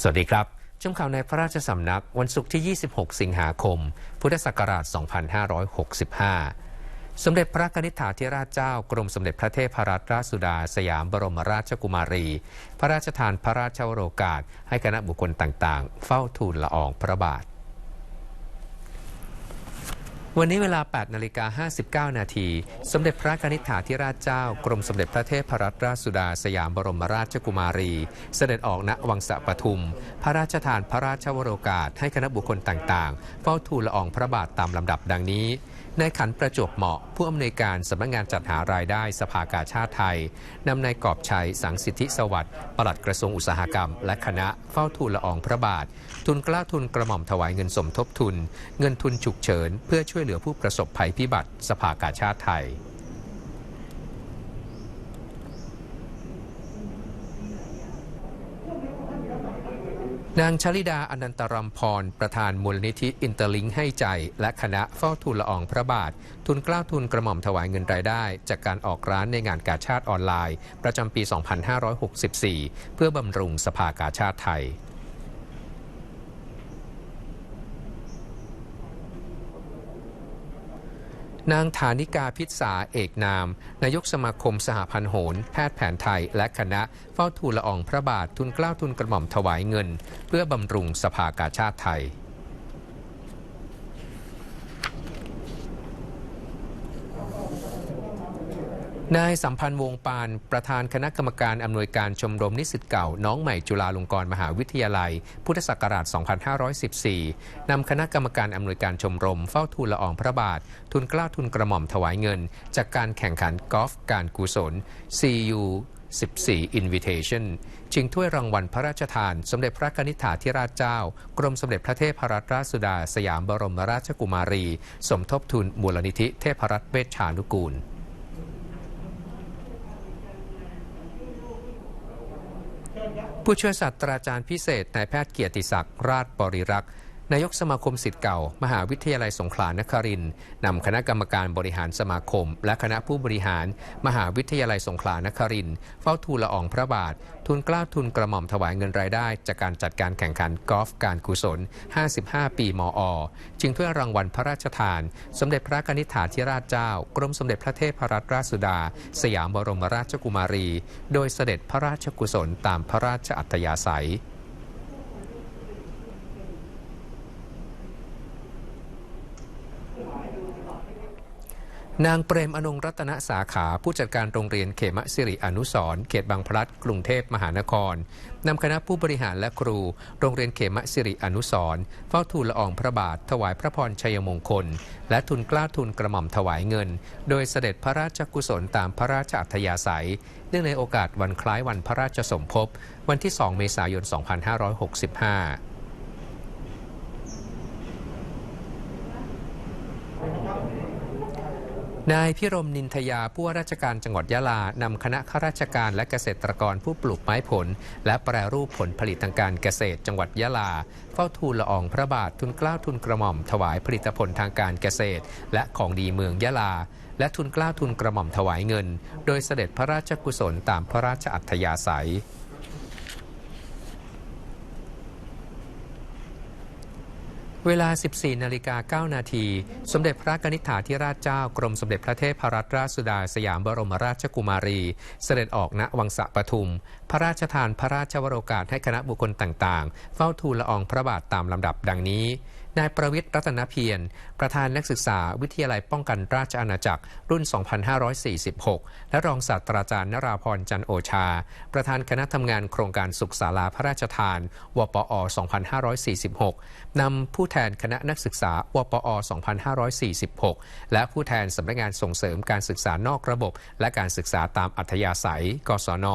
สวัสดีครับชมข่าวในพระราชสำนักวันศุกร์ที่ 26 สิงหาคม พุทธศักราช 2565 สมเด็จพระนิษฐาธิราชเจ้ากรมสมเด็จพระเทพรัตนราชสุดา สยามบรมราชกุมารี พระราชทานพระราชวโรกาส ให้คณะบุคคลต่างๆ เฝ้าทูลละอองพระบาท วันนี้เวลา 8 นาฬิกา 59 นาที สมเด็จพระกนิษฐาธิราชเจ้า กรมสมเด็จพระเทพรัตนราชสุดาสยามบรมราชกุมารี เสด็จออกณวังสะปทุม พระราชทานพระราชวโรกาสให้คณะบุคคลต่างๆ เฝ้าทูลละอองพระบาทตามลำดับดังนี้ นายขันประจวบเหมาะ ผู้อำนวยการสำนักงานจัดหารายได้สภากาชาติไทยนำนายกอบชัยสังสิทธิสวัสดิ์ปลัดกระทรวงอุตสาหกรรม และคณะเฝ้าทูลละอองพระบาท ทุนกล้าทุนกระหม่อมถวายเงินสมทบทุน เงินทุนฉุกเฉิน เพื่อช่วยเหลือผู้ประสบภัยพิบัติสภากาชาติไทย นางชลิดาอนันตรัมพร ประธานมูลนิธิอินเตอร์ลิงให้ใจ และคณะเฝ้าทูลละอองพระบาท ทุนกล้าทุนกระหม่อมถวายเงินรายได้ จากการออกร้านในงานกาชาติออนไลน์ ประจำปี 2564 เพื่อบำรุงสภากาชาติไทย นางฐานิกาพิษาเอกนาม นายกสมาคมสหพันธ์โหรแพทย์แผนไทยและคณะเฝ้าทูลละอองพระบาททุนเกล้าทุนกระหม่อมถวายเงิน เพื่อบำรุงสภากาชาติไทย นายสัมพันธ์วงปาน ประธานคณะกรรมการอำนวยการชมรมนิสิตเก่า น้องใหม่จุฬาลงกรณ์มหาวิทยาลัย พุทธศักราช 2514 นำคณะกรรมการอำนวยการชมรมเฝ้าทูลละอองพระบาท ทุนกล้าทุนกระหม่อมถวายเงิน จากการแข่งขันกอล์ฟการกุศล CU 14 Invitation ชิงถ้วยรางวัลพระราชทาน สมเด็จพระนิษฐาธิราชเจ้า กรมสมเด็จพระเทพรัตนราชสุดา สยามบรมราชกุมารี สมทบทุนมูลนิธิเทพรัตน์เวชชานุกูล ผู้ช่วยศาสตราจารย์พิเศษนายแพทย์เกียรติศักดิ์ราชบริรักษ์ นายกสมาคมสิทธิ์เก่า มหาวิทยาลัยสงขลานครินน์นำคณะกรรมการบริหารสมาคม และคณะผู้บริหาร มหาวิทยาลัยสงขลานครินน์เฝ้าทูลละอองพระบาท ทุนกล้าทุนกระหม่อมถวายเงินรายได้ จากการจัดการแข่งขันกอล์ฟการกุศล 55 ปีมอจึงถ้วยรางวัลพระราชทาน สมเด็จพระกนิษฐาธิราชเจ้า กรมสมเด็จพระเทพรัตนราชสุดา สยามบรมราชกุมารี โดยเสด็จพระราชกุศลตามพระราชอัธยาศัย นางเปรมอนงรัตนสาขาผู้จัดการโรงเรียนเขมสิริอนุสร์เขตบางพลัดกรุงเทพมหานครนำคณะผู้บริหารและครู โรงเรียนเขมสิริอนุสร์เฝ้าทูลละอองพระบาท ถวายพระพรชัยมงคล และทุนกล้าทุนกระหม่อมถวายเงิน โดยเสด็จพระราชกุศลตามพระราชอัธยาศัย เนื่องในโอกาสวันคล้ายวันพระราชสมภพวันที่ 2 เมษายน 2565 นายพิรมนินทยาผู้ว่าราชการจังหวัดยะลานำคณะข้าราชการและเกษตรกรผู้ปลูกไม้ผล และแปรรูปผลผลิตทางการเกษตรจังหวัดยะลา เฝ้าทูลละอองพระบาททุนเกล้าทุนกระหม่อมถวายผลิตผลทางการเกษตร และของดีเมืองยะลา และทุนเกล้าทุนกระหม่อมถวายเงิน โดยเสด็จพระราชกุศลตามพระราชอัธยาศัย เวลา 14 นาฬิกา 9 นาที สมเด็จพระกนิษฐาธิราชเจ้ากรมสมเด็จพระเทพรัตนราชสุดาสยามบรมราชกุมารี เสด็จออกณวังสะปทุม พระราชทานพระราชวโรกาสให้คณะบุคคลต่างๆ เฝ้าทูลละอองพระบาทตามลำดับดังนี้ นายประวิทย์รัตนเพียรประธานนักศึกษาวิทยาลัยป้องกันราชอาณาจักรรุ่น 2546 และรองศาสตราจารย์นราพรจันโอชา ประธานคณะทำงานโครงการสุขศาลาพระราชทาน วปอ 2546 นำผู้แทนคณะนักศึกษา วปอ 2546 และผู้แทนสำนักงานส่งเสริมการศึกษานอกระบบ และการศึกษาตามอัธยาศัย กศน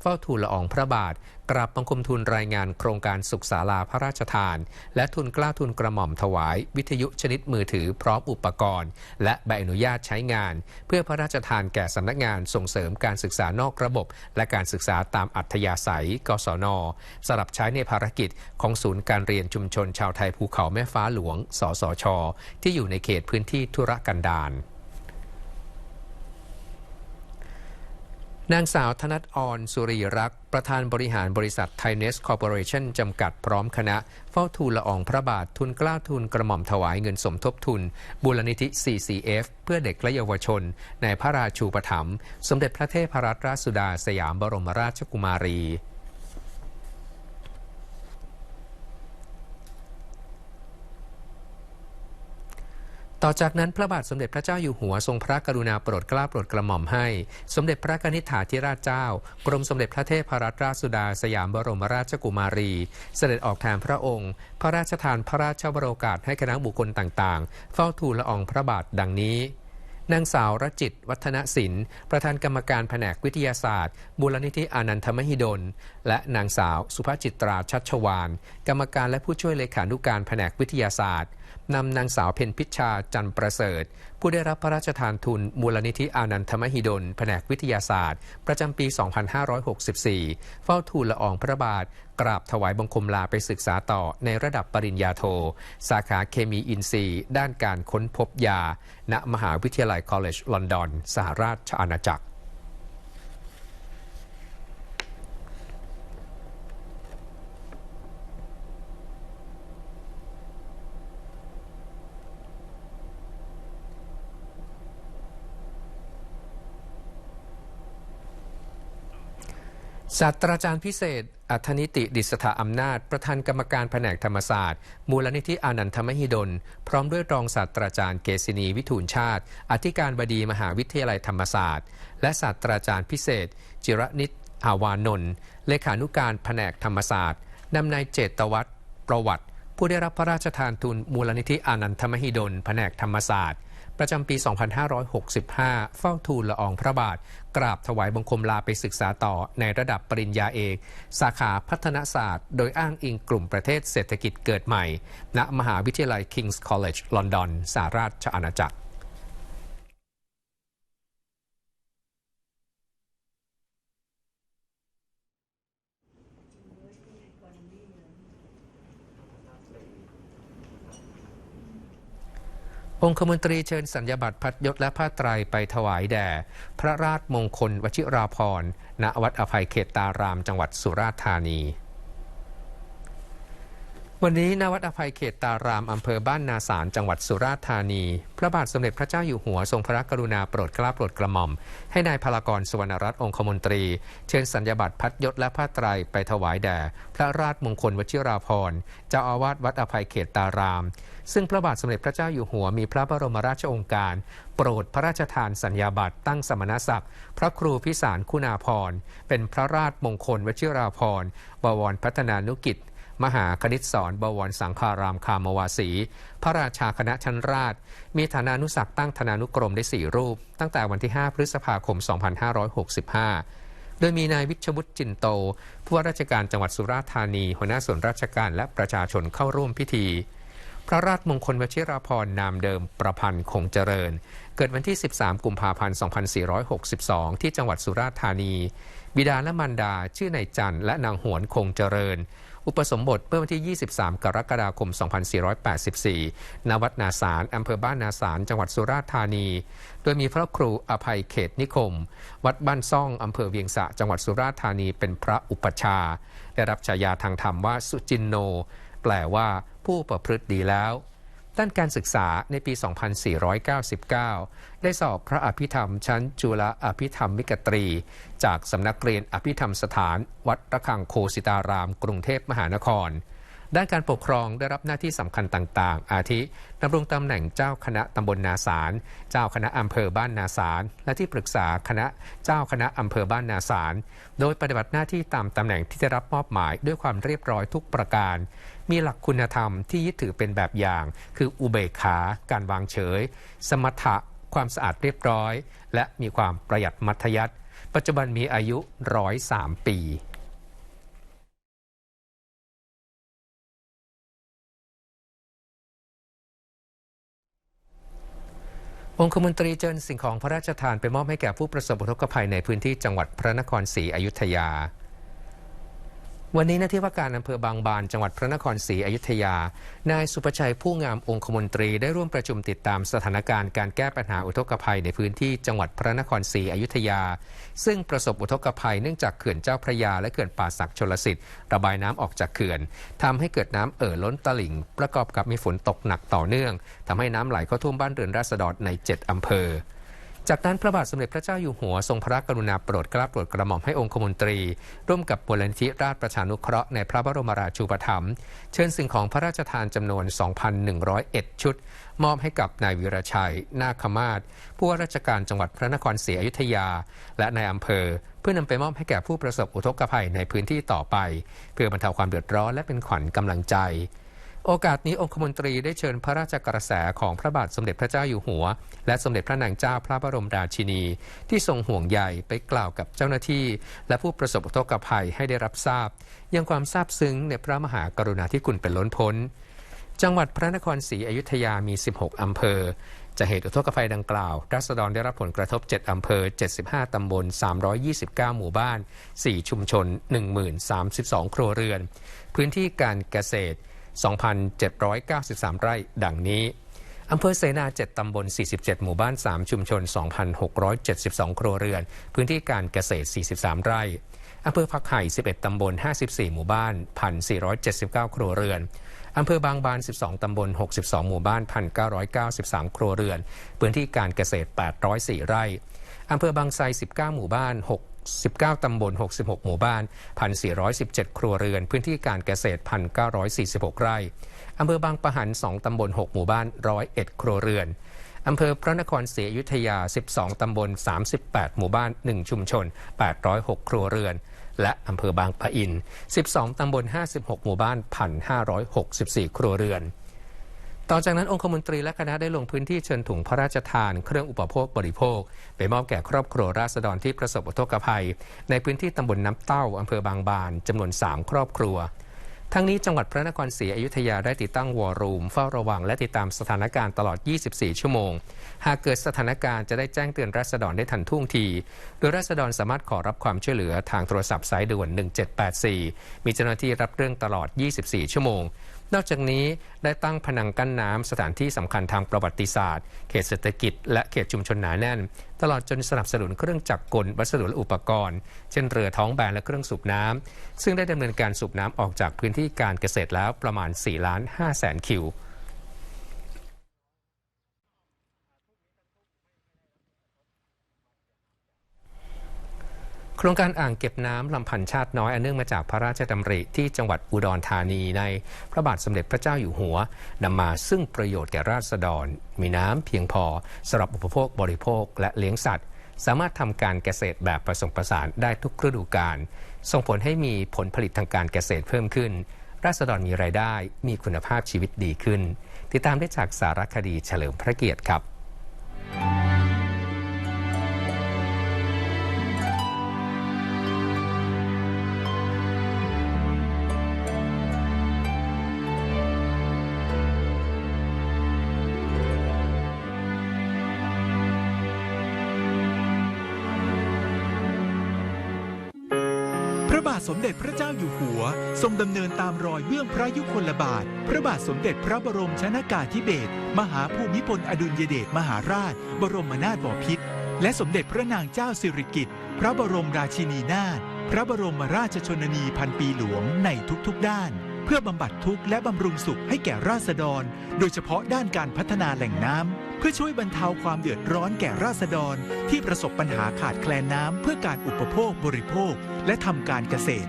เฝ้าทูลละอองพระบาท กราบบังคมทูลรายงานโครงการสุขศาลาพระราชทาน และทุนกล้าทุนกระหม่อมถวายวิทยุชนิดมือถือพร้อมอุปกรณ์ และใบอนุญาตใช้งาน เพื่อพระราชทานแก่สำนักงานส่งเสริมการศึกษานอกระบบ และการศึกษาตามอัธยาศัย กศนสำหรับใช้ในภารกิจของศูนย์การเรียนชุมชนชาวไทยภูเขาแม่ฟ้าหลวง สสช ที่อยู่ในเขตพื้นที่ธุรกันดาร นางสาวธนัทออนสุรีรักษ์ ประธานบริหารบริษัทไทเนสคอร์ปอเรชั่นจำกัดพร้อมคณะ เฝ้าทูลละอองพระบาททุนกล้าทุนกระหม่อมถวายเงินสมทบทุนบูรณิธิ CCF เพื่อเด็กและเยาวชน ในพระราชูปถัมภ์สมเด็จพระเทพรัตนราชสุดาสยามบรมราชกุมารี ต่อจากนั้นพระบาทสมเด็จพระเจ้าอยู่หัวทรงพระกรุณาโปรดเกล้าโปรดกระหม่อมให้ สมเด็จพระกนิษฐาธิราชเจ้า กรมสมเด็จพระเทพรัตนราชสุดาสยามบรมราชกุมารี เสด็จออกแทนพระองค์ พระราชทานพระราชบรโอกาสให้คณะบุคคลต่างๆ เฝ้าทูลละอองพระบาทดังนี้นางสาวรจิต วัฒนศิลป์ ประธานกรรมการแผนกวิทยาศาสตร์ บูรณิธิอานันทมหิดล และนางสาวสุภจิตราชัชวาน กรรมการและผู้ช่วยเลขานุการแผนกวิทยาศาสตร์ นำนางสาวเพนพิชชาจันประเสริฐ ผู้ได้รับพระราชทานทุนมูลนิธิอานันทมหิดล แผนกวิทยาศาสตร์ ประจำปี 2564 เฝ้าทูลละอองพระบาท กราบถวายบังคมลาไปศึกษาต่อในระดับปริญญาโท สาขาเคมีอินทรีย์ ด้านการค้นพบยา ณ มหาวิทยาลัยคอลเลจลอนดอน สหราชอาณาจักร ศาสตราจารย์พิเศษ อัธนิติดิษฐาอำนาจ ประธานกรรมการแผนกธรรมศาสตร์ มูลนิธิอานันทมหิดล พร้อมด้วยรองศาสตราจารย์เกษินีวิทูลชาติ อธิการบดีมหาวิทยาลัยธรรมศาสตร์ และศาสตราจารย์พิเศษ จิรนิตอาวานนท์เลขานุการแผนกธรรมศาสตร์นำนายเจตวัฒน์ประวัติ ผู้ได้รับพระราชทานทุนมูลนิธิอานันทมหิดล แผนกธรรมศาสตร์ ประจำปี 2565 เฝ้าทูลละอองพระบาท กราบถวายบังคมลาไปศึกษาต่อในระดับปริญญาเอก สาขาพัฒนศาสตร์ โดยอ้างอิงกลุ่มประเทศเศรษฐกิจเกิดใหม่ ณ มหาวิทยาลัย King's College ลอนดอนสหราชอาณาจักร องคมนตรีเชิญสัญญาบัตรพัดยศและผ้าไตรไปถวายแด่ พระราชมงคลวชิราภรณ์ ณ วัดอภัยเขตตารามจังหวัดสุราษฎร์ธานี วันนี้ณวัดอภัยเขตตารามอำเภอบ้านนาสารจังหวัดสุราษฎร์ธานี พระบาทสมเด็จพระเจ้าอยู่หัวทรงพระกรุณาโปรดเกล้าโปรดกระหม่อม ให้นายพลากรสุวรรณรัตน์องคมนตรี เชิญสัญญาบัตรพัดยศและผ้าไตรไปถวายแด่พระราชมงคลวชิราภรณ์เจ้าอาวาสวัดอภัยเขตตาราม ซึ่งพระบาทสมเด็จพระเจ้าอยู่หัวมีพระบรมราชองค์การ โปรดพระราชทานสัญญาบัตรตั้งสมณศักดิ์ พระครูพิสารคุณาภรณ์เป็นพระราชมงคลวชิราภรณ์บวรพัฒนานุกิจ มหาคณิตสอนบวรสังฆารามคามวาสี พระราชาคณะชั้นราช มีฐานานุสักตั้งธนานุกรมได้สี่รูป ตั้งแต่วันที่ 5 พฤษภาคม 2565 โดยมีนายวิชวุฒิจินโต ผู้ว่าราชการจังหวัดสุราษฎร์ธานี หัวหน้าส่วนราชการและประชาชนเข้าร่วมพิธี พระราชมงคลวชิราภรณ์นามเดิมประพันธ์คงเจริญ เกิดวันที่ 13 กุมภาพันธ์ 2462 ที่จังหวัดสุราษฎร์ธานี บิดาและมารดาชื่อนายจันทร์และนางหวนคงเจริญ อุปสมบทเมื่อวันที่ 23 กรกฎาคม 2484 ณ วัดนาสารอำเภอบ้านนาสาร จังหวัดสุราษฎร์ธานี โดยมีพระครูอภัยเขตนิคม วัดบ้านซ่องอำเภอเวียงสะ จังหวัดสุราษฎร์ธานี เป็นพระอุปชา ได้รับฉายาทางธรรมว่าสุจินโน แปลว่าผู้ประพฤติดีแล้ว ด้านการศึกษาในปี 2499 ได้สอบพระอภิธรรมชั้นจุลอภิธรรมมิกตรี จากสำนักเรียนอภิธรรมสถาน วัดระฆังโคสิตาราม กรุงเทพมหานคร ด้านการปกครองได้รับหน้าที่สำคัญต่าง ๆ อาทิดำรงตำแหน่งเจ้าคณะตำบลนาสารเจ้าคณะอำเภอบ้านนาสารและที่ปรึกษาคณะเจ้าคณะอำเภอบ้านนาสารโดยปฏิบัติหน้าที่ตามตำแหน่งที่ได้รับมอบหมายด้วยความเรียบร้อยทุกประการ มีหลักคุณธรรมที่ยึดถือเป็นแบบอย่าง คืออุเบกขา การวางเฉย สมถะ ความสะอาดเรียบร้อย และมีความประหยัดมัธยัติปัจจุบันมีอายุร้อยสามปีองคมนตรีเจิญสิ่งของพระราชทานไปมอบให้แก่ผู้ประสบอุทกภัยในพื้นที่จังหวัดพระนครศรีอยุธยา วันนี้หน้าที่ว่าการอำเภอบางบานจังหวัดพระนครศรีอยุธยา นายสุประชัยผู้งามองคมนตรีได้ร่วมประชุมติดตามสถานการณ์การแก้ปัญหาอุทกภัยในพื้นที่จังหวัดพระนครศรีอยุธยา ซึ่งประสบอุทกภัยเนื่องจากเขื่อนเจ้าพระยาและเขื่อนป่าสักชลสิทธิ์ระบายน้ำออกจากเขื่อนทำให้เกิดน้ำเอ่อล้นตลิ่ง ประกอบกับมีฝนตกหนักต่อเนื่องทำให้น้ำไหลเข้าท่วมบ้านเรือนราษฎรใน 7อำเภอ จากนั้นพระบาทสมเด็จพระเจ้าอยู่หัวทรงพระกรุณาโปรดเกล้าโปรดกระหม่อมให้องคมนตรี ร่วมกับมูลนิธิราชประชานุเคราะห์ในพระบรมราชูปถัมภ์เชิญสิ่งของพระราชทานจำนวน 2,101 ชุด มอบให้กับนายวิรชัย นาคมาศผู้ว่าราชการจังหวัดพระนครศรีอยุธยา และนายอำเภอ เพื่อนำไปมอบให้แก่ผู้ประสบอุทกภัยในพื้นที่ต่อไป เพื่อบรรเทาความเดือดร้อนและเป็นขวัญกำลังใจ โอกาสนี้องคมนตรีได้เชิญพระราชกระแสของพระบาทสมเด็จพระเจ้าอยู่หัว และสมเด็จพระนางเจ้าพระบรมราชินี ที่ทรงห่วงใยไปกล่าวกับเจ้าหน้าที่ และผู้ประสบอุทกภัยให้ได้รับทราบ ยังความซาบซึ้งในพระมหากรุณาธิคุณเป็นล้นพ้น จังหวัดพระนครศรีอยุธยามี 16 อำเภอจะเหตุอุทกภัยดังกล่าว รัษฎรได้รับผลกระทบ 7 อำเภอ 75 ตำบล 329 หมู่บ้าน 4 ชุมชน 1032 ครัวเรือน พื้นที่การเกษตร 2,793 ไร่ดังนี้อำเภอเสนา 7 ตำบล 47 หมู่บ้าน 3 ชุมชน 2,672 ครัวเรือน พื้นที่การเกษตร 43 ไร่อำเภอพักไห่ 11 ตำบล 54 หมู่บ้าน 1,479 ครัวเรือนอำเภอบางบาน 12 ตำบล 62 หมู่บ้าน 1,993 ครัวเรือน พื้นที่การเกษตร 804 ไร่อำเภอบางไทร19 หมู่บ้าน6 19 ตำบล 66 หมู่บ้าน 1,417 ครัวเรือน พื้นที่การเกษตร 1,946 ไร่ อำเภอบางปะหัน 2 ตำบล 6 หมู่บ้าน 101 ครัวเรือน อำเภอพระนครศรีอยุธยา 12 ตำบล 38 หมู่บ้าน 1 ชุมชน 806 ครัวเรือน และอำเภอบางปะอิน 12 ตำบล 56 หมู่บ้าน 1,564 ครัวเรือน ต่อจากนั้นองคมนตรีและคณะได้ลงพื้นที่เชิญถุงพระราชทาน เครื่องอุปโภคบริโภค ไปมอบแก่ครอบครัวราษฎรที่ประสบอุทกภัย ในพื้นที่ตำบลน้ำเต้าอำเภอบางบานจำนวน 3 ครอบครัว ทั้งนี้จังหวัดพระนครศรีอยุธยาได้ติดตั้งวอร์รูมเฝ้าระวังและติดตามสถานการณ์ตลอด 24 ชั่วโมง หากเกิดสถานการณ์จะได้แจ้งเตือนราษฎรได้ทันท่วงที โดยราษฎรสามารถขอรับความช่วยเหลือทางโทรศัพท์สายด่วน 1784 มีเจ้าหน้าที่รับเรื่องตลอด 24 ชั่วโมง นอกจากนี้ได้ตั้งผนังกั้นน้ำสถานที่สำคัญทางประวัติศาสตร์ เขตเศรษฐกิจ และเขตชุมชนหนาแน่น ตลอดจนสนับสนุนเครื่องจักรกลวัสดุและอุปกรณ์ เช่นเรือท้องแบนและเครื่องสูบน้ำซึ่งได้ดำเนินการสูบน้ำออกจากพื้นที่การเกษตรแล้วประมาณ 4 ล้าน5แสนคิว ครงการอ่างเก็บน้ำลำพันชาติน้อยอันเนื่องมาจากพระราชดำริที่จังหวัดอุดรธานีในพระบาทสมเด็จพระเจ้าอยู่หัวนำมาซึ่งประโยชน์แก่ราษฎร มีน้ำเพียงพอสำหรับอุปโภคบริโภคและเลี้ยงสัตว์ สามารถทำการเกษตรแบบผสมผสานได้ทุกฤดูกาลส่งผลให้มีผลผลิตทางการเกษตรเพิ่มขึ้น ราษฎรมีรายได้ มีคุณภาพชีวิตดีขึ้น ติดตามได้จากสารคดีเฉลิมพระเกียรติครับ สมเด็จพระเจ้าอยู่หัว ทรงดำเนินตามรอยเบื้องพระยุคลบาท พระบาทสมเด็จพระบรมชนากาธิเบศรมหาภูมิพลอดุลยเดชมหาราช บรมนาถบพิตรและสมเด็จพระนางเจ้าสิริกิติ์พระบรมราชินีนาถพระบรมราชชนนีพันปีหลวงในทุกๆด้าน เพื่อบำบัดทุกข์และบำรุงสุขให้แก่ราษฎร โดยเฉพาะด้านการพัฒนาแหล่งน้ำ พื่อช่วยบรรเทาความเดือดร้อนแก่ราษฎร ที่ประสบปัญหาขาดแคลนน้ำเพื่อการอุปโภคบริโภค และทำการเกษตร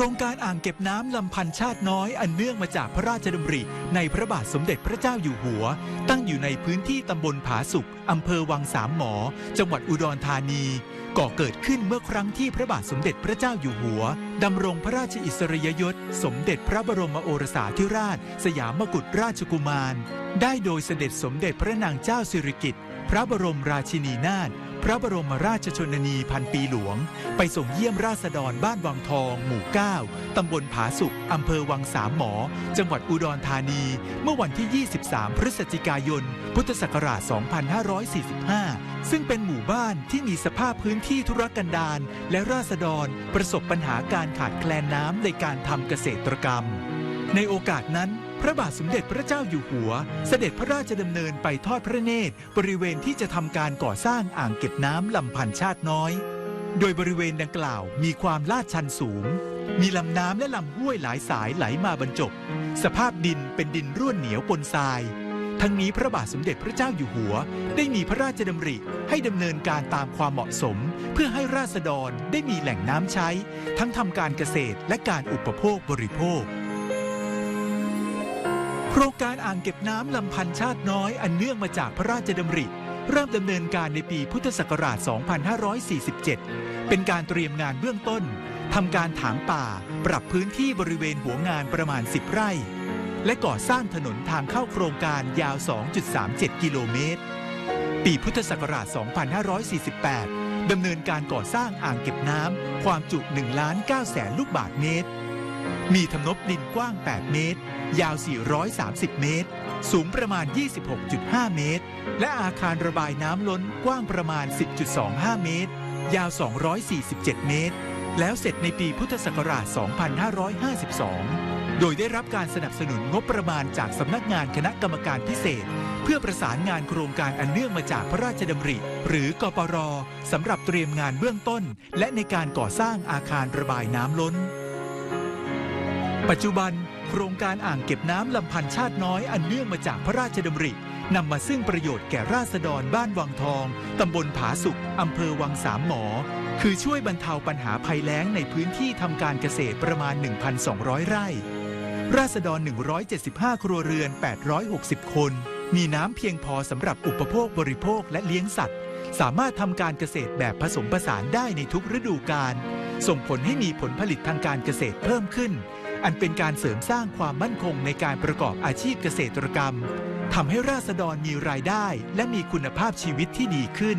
รงการอ่างเก็บน้ำลำพันชาติน้อยอันเนื่องมาจากพระราชดำริในพระบาทสมเด็จพระเจ้าอยู่หัว ตั้งอยู่ในพื้นที่ตำบลผาสุกอำเภอวังสามหมอ จังหวัดอุดรธานี ก่อเกิดขึ้นเมื่อครั้งที่พระบาทสมเด็จพระเจ้าอยู่หัวดำรงพระราชอิสริยยศ สมเด็จพระบรมโอรสาธิราช สยามกุฎราชกุมาร ได้โดยเสด็จสมเด็จพระนางเจ้าสิริกิติ์พระบรมราชินีนาถ พระบรมราชชนนีพันปีหลวง ไปส่งเยี่ยมราษฎรบ้านวังทอง หมู่ 9 ตำบลผาสุกอำเภอวังสามหมอ จังหวัดอุดรธานี เมื่อวันที่ 23 พฤศจิกายน พุทธศักราช 2545 ซึ่งเป็นหมู่บ้านที่มีสภาพพื้นที่ธุรกันดารและราษฎรประสบปัญหาการขาดแคลนน้ำในการทำเกษตรกรรม ในโอกาสนั้น พระบาทสมเด็จพระเจ้าอยู่หัว เสด็จพระราชดำเนินไปทอดพระเนตร บริเวณที่จะทำการก่อสร้างอ่างเก็บน้ำลำพันชาติน้อย โดยบริเวณดังกล่าวมีความลาดชันสูง มีลำน้ำและลำห้วยหลายสายไหลมาบรรจบ สภาพดินเป็นดินร่วนเหนียวปนทราย ทั้งนี้พระบาทสมเด็จพระเจ้าอยู่หัว ได้มีพระราชดำริให้ดำเนินการตามความเหมาะสม เพื่อให้ราษฎรได้มีแหล่งน้ำใช้ ทั้งทำการเกษตรและการอุปโภคบริโภค โครงการอ่างเก็บน้ำลำพันชาติน้อยอันเนื่องมาจากพระราชดำริ เริ่มดำเนินการในปีพุทธศักราช 2547 เป็นการเตรียมงานเบื้องต้นทำการถางป่า ปรับพื้นที่บริเวณหัวงานประมาณ 10 ไร่ และก่อสร้างถนนทางเข้าโครงการยาว 2.37 กิโลเมตร ปีพุทธศักราช 2548 ดำเนินการก่อสร้างอ่างเก็บน้ำความจุ1ล้าน9แสนลูกบาทเมตร มีทำนบดินกว้าง 8 เมตร ยาว 430 เมตร สูงประมาณ 26.5 เมตร และอาคารระบายน้ำล้นกว้างประมาณ 10.25 เมตร ยาว 247 เมตร แล้วเสร็จในปีพุทธศักราช 2552 โดยได้รับการสนับสนุนงบประมาณจากสำนักงานคณะกรรมการพิเศษ เพื่อประสานงานโครงการอันเนื่องมาจากพระราชดำริ หรือกปรสำหรับเตรียมงานเบื้องต้น และในการก่อสร้างอาคารระบายน้ำล้น ปัจจุบัน โครงการอ่างเก็บน้ำลำพันชาติน้อยอันเนื่องมาจากพระราชดำรินำมาซึ่งประโยชน์แก่ราษฎรบ้านวังทองตำบลผาสุกอำเภอวังสามหมอ คือช่วยบรรเทาปัญหาภัยแล้งในพื้นที่ทำการเกษตรประมาณ 1,200 ไร่ ราษฎร 175 ครัวเรือน 860 คน มีน้ำเพียงพอสำหรับอุปโภคบริโภคและเลี้ยงสัตว์ สามารถทำการเกษตรแบบผสมผสานได้ในทุกฤดูกาลส่งผลให้มีผลผลิตทางการเกษตรเพิ่มขึ้น อันเป็นการเสริมสร้างความมั่นคงในการประกอบอาชีพเกษตรกรรมทำให้ราษฎรมีรายได้ และมีคุณภาพชีวิตที่ดีขึ้น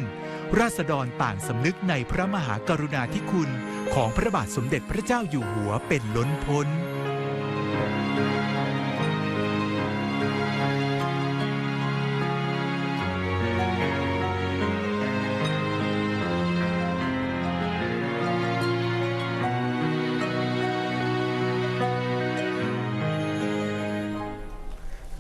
ราษฎรต่างสำนึกในพระมหากรุณาธิคุณ ของพระบาทสมเด็จพระเจ้าอยู่หัวเป็นล้นพ้น